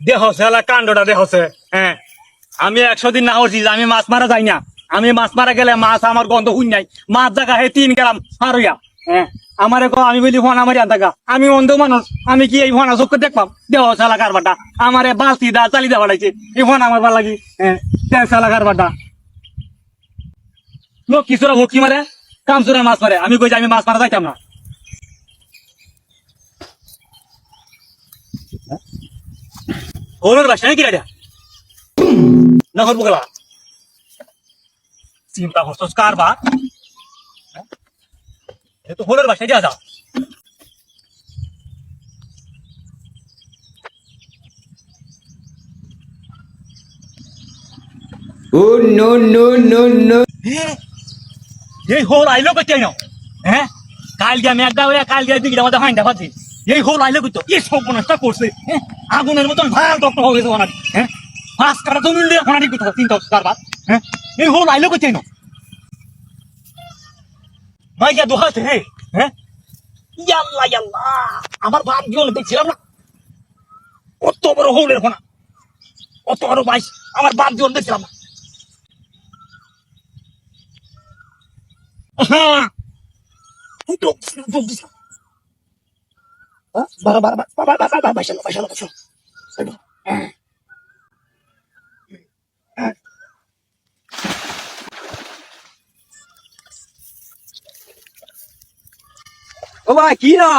দেহ সেলা কাণ্ডটা দেহছে হ্যাঁ। আমি একশো দিন না হচ্ছি আমি মাছ মারা যাই না। আমি মাছ মারা গেলে মাছ আমার গন্ধ শুন নাই। মাছ জায়গা হে তিন গেলাম হারইয়া হ্যাঁ। আমার কো আমি বলি, ফোন আমার জায়গা আমি অন্ধ মানুষ, আমি কি এই ফোন চোখ দেখবাম? দেহ সেলা কারবারটা। আমারে বালতি দা চালি দেওয়া লাগছে এই ফোন আমার ভালো লাগি হ্যাঁ। সেলা কারবারটা। লোক কিছুরা ভক্তি মারে? কাম চুরা মাছ মারে। আমি কই আমি মাছ মারা যাইতাম না। ওর বাসা নাকি এটা না করব গেলা চিন্তা করছস কারবার এ তো হোলের বাসায় দিয়া যাও Oh no no no no! এই হোল আইলো কই না হ্যাঁ কাল গিয়ে একদা হইয়া কাল গিয়ে দিকে আমাদের হাইন্দা পাচ্ছি এই হোল আইলো কই তো এই সব নষ্ট করছে আগুনের মতন ডক্টর হয়ে গেছে ওনার পাঁচ কাটা জমি দিয়ে ওনার ঠিক কথা চিন্তা করছে কারবার হ্যাঁ এই হোল আইলো কই না ভাই, যা দোহাতে হে হ্যাঁ ইয়াল্লা ইয়াল্লা, আমার বাপ জীবন দেখছিলাম না। কত বড় হোলের কোনা কত বড় বাইশ আমার বাপ জীবন দেখছিলাম না। হ্যাঁ bara, baca lo, baca lo, baca lo. Aduh. ও ভাই কি না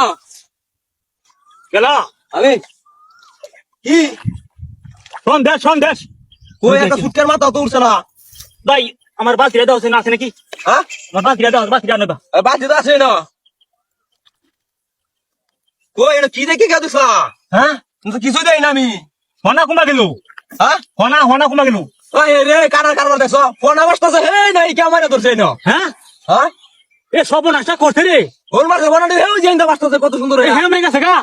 গেল। আমি কি? সন্দেশ সন্দেশ কই একটা ফুটকার মাথা তো উঠছে না। ভাই আমার বালতিটা দেওয়া আছে না আছে নাকি? হ্যাঁ? আমার বালতিটা দেওয়া বালতিটা নেবা বাদ দিতে আছে না কই এটা কি দেখে গেছিস হ্যাঁ? তো কিছু না আমি। হনা কুমা গেল? হ্যাঁ? হনা হনা কুমা গেল? ওই রে কারার কারবার দেখছ? ফোন অবস্থা হে নাই কে আমার ধরছে না হ্যাঁ? হ্যাঁ? এ সর্বনাশটা করছে রে। ওর মাঝে ফোন হে কত সুন্দর এ হ্যাঁ মেয়ে গেছে গা।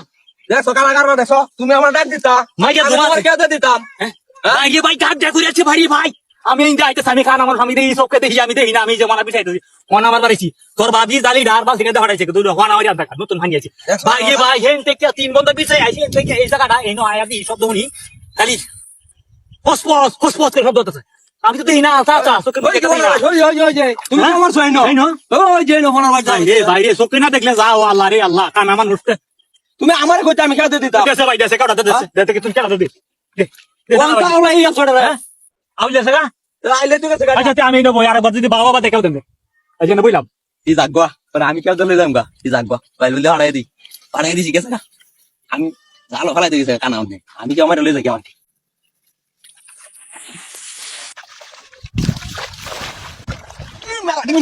দেখছ কারা কারবার দেখছ? তুমি আমার ডাক দিতা। মাইয়া তোমার- কে দিতাম। এ ভাই ডাক করেছে ভাই ভাই। আমি এই যাইতে আমি খান আমার আমি দেখি সবকে দেখি আমি দেখি না আমি যে মানা পিছাই দিছি। কোন আমার বাড়িছি তোর বাদি জালি ঢার বাল থেকে দেখাইছে তুই হন আমার দেখা নতুন ভাঙিয়েছি ভাই ভাই হেন থেকে তিন বন্ধ পিছাই আইছি হেন থেকে এই জায়গাটা এই নয় আদি শব্দ শুনি। খালি ফসফস ফসফস করে শব্দ হতেছে আমি তো দেখি না আচ্ছা আচ্ছা চোখের ওই। ওই ওই তুমি হ্যাঁ? আমার সই না না? ওই যে না আমার ভাই রে ভাই রে চোখে না দেখলে যাও আল্লাহ রে আল্লাহ কান আমার নুসতে তুমি আমার কইতে আমি খেতে দিতাম? দেশে ভাই দেশে কাটা দেশে দেশে কি তুমি কেটা দে দে দে রে আউল দেশে গা? আইলে তুই কাছে আচ্ছা আচ্ছা, আমি নেব আর যদি বাবা বা দেখাও দেবে এই জন্য বুঝলাম। ই জাগবা মানে আমি কেউ দলে যাম গা ই জাগবা বাইল বলে হারাই দি হারাই দিছি গেছে না? আমি জালো ফেলাই দিয়েছে কানা অন্য। আমি কি আমার লয়ে যাই আমার? মেলা দিন